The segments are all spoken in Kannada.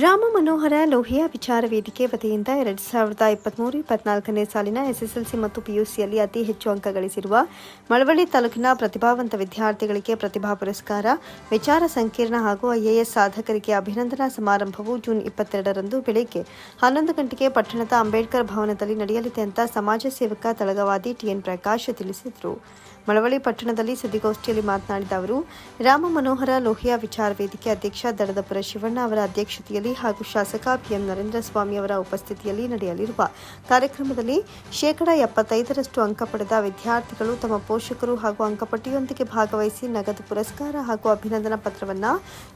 ರಾಮ ಮನೋಹರ ಲೋಹಿಯಾ ವಿಚಾರ ವೇದಿಕೆ ವತಿಯಿಂದ ಎರಡು ಸಾವಿರದ ಇಪ್ಪತ್ತ್ಮೂರು ಇಪ್ಪತ್ನಾಲ್ಕನೇ ಸಾಲಿನ ಎಸ್ಎಸ್ಎಲ್ಸಿ ಮತ್ತು ಪಿಯುಸಿಯಲ್ಲಿ ಅತಿ ಹೆಚ್ಚು ಅಂಕ ಗಳಿಸಿರುವ ಮಳವಳ್ಳಿ ತಾಲೂಕಿನ ಪ್ರತಿಭಾವಂತ ವಿದ್ಯಾರ್ಥಿಗಳಿಗೆ ಪ್ರತಿಭಾ ಪುರಸ್ಕಾರ, ವಿಚಾರ ಸಂಕೀರ್ಣ ಹಾಗೂ ಐಎಎಸ್ ಸಾಧಕರಿಗೆ ಅಭಿನಂದನಾ ಸಮಾರಂಭವು ಜೂನ್ ಇಪ್ಪತ್ತೆರಡರಂದು ಬೆಳಗ್ಗೆ ಹನ್ನೊಂದು ಗಂಟೆಗೆ ಪಟ್ಟಣದ ಅಂಬೇಡ್ಕರ್ ಭವನದಲ್ಲಿ ನಡೆಯಲಿದೆ ಅಂತ ಸಮಾಜ ಸೇವಕ ತಳಗವಾದಿ ಟಿಎನ್ ಪ್ರಕಾಶ್ ತಿಳಿಸಿದರು. ಮಳವಳ್ಳಿ ಪಟ್ಟಣದಲ್ಲಿ ಸುದ್ದಿಗೋಷ್ಠಿಯಲ್ಲಿ ಮಾತನಾಡಿದ ಅವರು, ರಾಮ ಮನೋಹರ ಲೋಹಿಯಾ ವಿಚಾರ ವೇದಿಕೆ ಅಧ್ಯಕ್ಷ ದಡದಪುರ ಶಿವಣ್ಣ ಅವರ ಅಧ್ಯಕ್ಷತೆಯಲ್ಲಿ ಹಾಗೂ ಶಾಸಕ ಪಿಎಂ ನರೇಂದ್ರ ಸ್ವಾಮಿ ಅವರ ಉಪಸ್ಥಿತಿಯಲ್ಲಿ ನಡೆಯಲಿರುವ ಕಾರ್ಯಕ್ರಮದಲ್ಲಿ ಶೇಕಡಾ ಎಪ್ಪತ್ತೈದರಷ್ಟು ಅಂಕ ಪಡೆದ ವಿದ್ಯಾರ್ಥಿಗಳು ತಮ್ಮ ಪೋಷಕರು ಹಾಗೂ ಅಂಕಪಟ್ಟಿಯೊಂದಿಗೆ ಭಾಗವಹಿಸಿ ನಗದು ಪುರಸ್ಕಾರ ಹಾಗೂ ಅಭಿನಂದನಾ ಪತ್ರವನ್ನು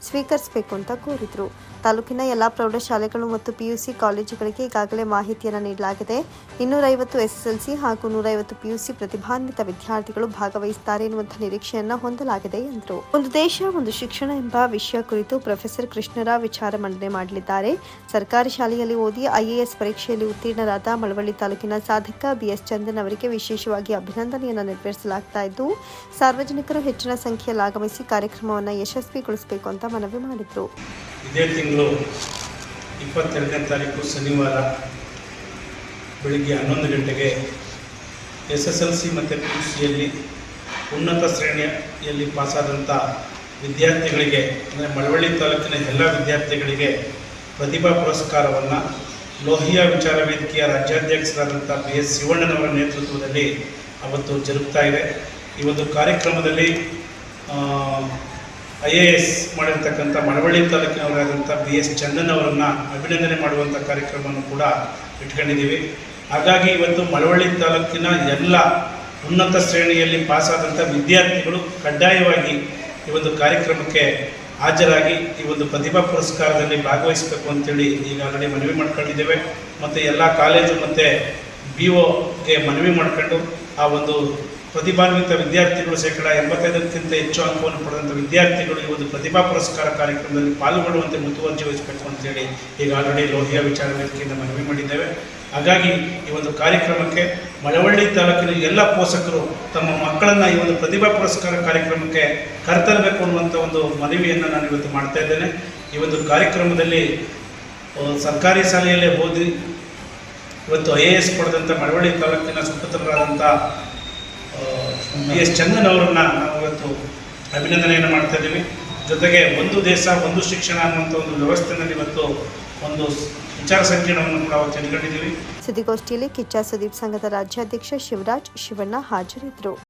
ಸ್ವೀಕರಿಸಬೇಕು ಅಂತ ಕೋರಿದರು. ತಾಲೂಕಿನ ಎಲ್ಲಾ ಪ್ರೌಢಶಾಲೆಗಳು ಮತ್ತು ಪಿಯುಸಿ ಕಾಲೇಜುಗಳಿಗೆ ಈಗಾಗಲೇ ಮಾಹಿತಿಯನ್ನು ನೀಡಲಾಗಿದೆ. ಇನ್ನೂರೈವತ್ತು ಎಸ್ಎಸ್ಎಲ್ಸಿ ಹಾಗೂ ನೂರೈವತ್ತು ಪಿಯುಸಿ ಪ್ರತಿಭಾನ್ವಿತ ವಿದ್ಯಾರ್ಥಿಗಳು ಭಾಗವಹಿಸುತ್ತಾರೆ ಎನ್ನುವಂತಹ ನಿರೀಕ್ಷೆಯನ್ನ ಹೊಂದಲಾಗಿದೆ ಎಂದರು. ಒಂದು ದೇಶ, ಒಂದು ಶಿಕ್ಷಣ ಎಂಬ ವಿಷಯ ಕುರಿತು ಪ್ರೊಫೆಸರ್ ಕೃಷ್ಣರಾವ್ ವಿಚಾರ ಮಂಡನೆ ಮಾಡಲಿದ್ದಾರೆ. ಸರ್ಕಾರಿ ಶಾಲೆಯಲ್ಲಿ ಓದಿ ಐಎಎಸ್ ಪರೀಕ್ಷೆಯಲ್ಲಿ ಉತ್ತೀರ್ಣರಾದ ಮಳವಳ್ಳಿ ತಾಲೂಕಿನ ಸಾಧಕ ಬಿಎಸ್ ಚಂದನ್ ಅವರಿಗೆ ವಿಶೇಷವಾಗಿ ಅಭಿನಂದನೆಯನ್ನು ನೆರವೇರಿಸಲಾಗ್ತಾ ಇದ್ದು, ಸಾರ್ವಜನಿಕರು ಹೆಚ್ಚಿನ ಸಂಖ್ಯೆಯಲ್ಲಿ ಆಗಮಿಸಿ ಕಾರ್ಯಕ್ರಮವನ್ನು ಯಶಸ್ವಿಗೊಳಿಸಬೇಕು ಅಂತ ಮನವಿ ಮಾಡಿದರು. ಇದೇ ತಿಂಗಳು ಇಪ್ಪತ್ತೆರಡನೇ ತಾರೀಕು ಶನಿವಾರ ಬೆಳಿಗ್ಗೆ ಹನ್ನೊಂದು ಗಂಟೆಗೆ ಎಸ್ ಎಸ್ ಎಲ್ ಸಿ ಮತ್ತು ಪಿ ಯು ಸಿಯಲ್ಲಿ ಉನ್ನತ ಶ್ರೇಣಿಯಲ್ಲಿ ಪಾಸಾದಂಥ ವಿದ್ಯಾರ್ಥಿಗಳಿಗೆ, ಅಂದರೆ ಮಳವಳ್ಳಿ ತಾಲೂಕಿನ ಎಲ್ಲ ವಿದ್ಯಾರ್ಥಿಗಳಿಗೆ ಪ್ರತಿಭಾ ಪುರಸ್ಕಾರವನ್ನು ಲೋಹಿಯಾ ವಿಚಾರ ವೇದಿಕೆಯ ರಾಜ್ಯಾಧ್ಯಕ್ಷರಾದಂಥ ಬಿ ಎಸ್ ಶಿವಣ್ಣನವರ ನೇತೃತ್ವದಲ್ಲಿ ಅವತ್ತು ಜರುಗ್ತಾ ಇದೆ. ಈ ಒಂದು ಕಾರ್ಯಕ್ರಮದಲ್ಲಿ ಐ ಎ ಎಸ್ ಮಾಡಿರ್ತಕ್ಕಂಥ ಮಳವಳ್ಳಿ ತಾಲೂಕಿನವರಾದಂಥ ಬಿ ಎಸ್ ಚಂದನ್ ಅವರನ್ನು ಅಭಿನಂದನೆ ಮಾಡುವಂಥ ಕಾರ್ಯಕ್ರಮವನ್ನು ಕೂಡ ಇಟ್ಕೊಂಡಿದ್ದೀವಿ. ಹಾಗಾಗಿ ಇವತ್ತು ಮಳವಳ್ಳಿ ತಾಲೂಕಿನ ಎಲ್ಲ ಉನ್ನತ ಶ್ರೇಣಿಯಲ್ಲಿ ಪಾಸಾದಂಥ ವಿದ್ಯಾರ್ಥಿಗಳು ಕಡ್ಡಾಯವಾಗಿ ಈ ಒಂದು ಕಾರ್ಯಕ್ರಮಕ್ಕೆ ಹಾಜರಾಗಿ ಈ ಒಂದು ಪ್ರತಿಭಾ ಪುರಸ್ಕಾರದಲ್ಲಿ ಭಾಗವಹಿಸಬೇಕು ಅಂತೇಳಿ ಈಗ ಆಲ್ರೆಡಿ ಮನವಿ ಮಾಡ್ಕೊಂಡಿದ್ದೇವೆ. ಮತ್ತು ಎಲ್ಲ ಕಾಲೇಜು ಮತ್ತು ಬಿ ಒಗೆ ಮನವಿ ಮಾಡ್ಕೊಂಡು ಆ ಒಂದು ಪ್ರತಿಭಾನ್ವಿತ ವಿದ್ಯಾರ್ಥಿಗಳು ಶೇಕಡ ಎಂಬತ್ತೈದಕ್ಕಿಂತ ಹೆಚ್ಚು ಅಂಕವನ್ನು ಪಡೆದಂಥ ವಿದ್ಯಾರ್ಥಿಗಳು ಈ ಒಂದು ಪ್ರತಿಭಾ ಪುರಸ್ಕಾರ ಕಾರ್ಯಕ್ರಮದಲ್ಲಿ ಪಾಲ್ಗೊಳ್ಳುವಂತೆ ಮುತುವರ್ಜಿ ವಹಿಸಬೇಕು ಅಂತೇಳಿ ಈಗ ಆಲ್ರೆಡಿ ಲೋಹಿಯಾ ವಿಚಾರ ವೇದಿಕೆಯಿಂದ ಮನವಿ ಮಾಡಿದ್ದೇವೆ. ಹಾಗಾಗಿ ಈ ಒಂದು ಕಾರ್ಯಕ್ರಮಕ್ಕೆ ಮಳವಳ್ಳಿ ತಾಲೂಕಿನ ಎಲ್ಲ ಪೋಷಕರು ತಮ್ಮ ಮಕ್ಕಳನ್ನು ಈ ಒಂದು ಪ್ರತಿಭಾ ಪುರಸ್ಕಾರ ಕಾರ್ಯಕ್ರಮಕ್ಕೆ ಕರೆತರಬೇಕು ಅನ್ನುವಂಥ ಒಂದು ಮನವಿಯನ್ನು ನಾನು ಇವತ್ತು ಮಾಡ್ತಾ ಇದ್ದೇನೆ. ಈ ಒಂದು ಕಾರ್ಯಕ್ರಮದಲ್ಲಿ ಸರ್ಕಾರಿ ಶಾಲೆಯಲ್ಲೇ ಓದಿ, ಇವತ್ತು ಐ ಎ ಎಸ್ ಪಡೆದಂಥ ಮಳವಳ್ಳಿ ತಾಲೂಕಿನ ಸುಪುತ್ರರಾದಂಥ ಬಿ ಎಸ್. ಚಂದನ್ ಅವರನ್ನು ನಾವು ಇವತ್ತು ಅಭಿನಂದನೆಯನ್ನು ಮಾಡ್ತಾ ಇದ್ದೀವಿ. ಜೊತೆಗೆ ಒಂದು ದೇಶ, ಒಂದು ಶಿಕ್ಷಣ ಅನ್ನುವಂಥ ಒಂದು ವ್ಯವಸ್ಥೆಯಲ್ಲಿ ಇವತ್ತು ಒಂದು ವಿಚಾರ ಸಂಕಿರಣವನ್ನು ಕೂಡ ಅವತ್ತು ಸುದ್ದಿಗೋಷ್ಠಿಯಲ್ಲಿ ಕಿಚ್ಚ ಸುದೀಪ್ ಸಂಘದ ರಾಜ್ಯಾಧ್ಯಕ್ಷ ಶಿವರಾಜ್ ಶಿವಣ್ಣ ಹಾಜರಿದ್ದರು.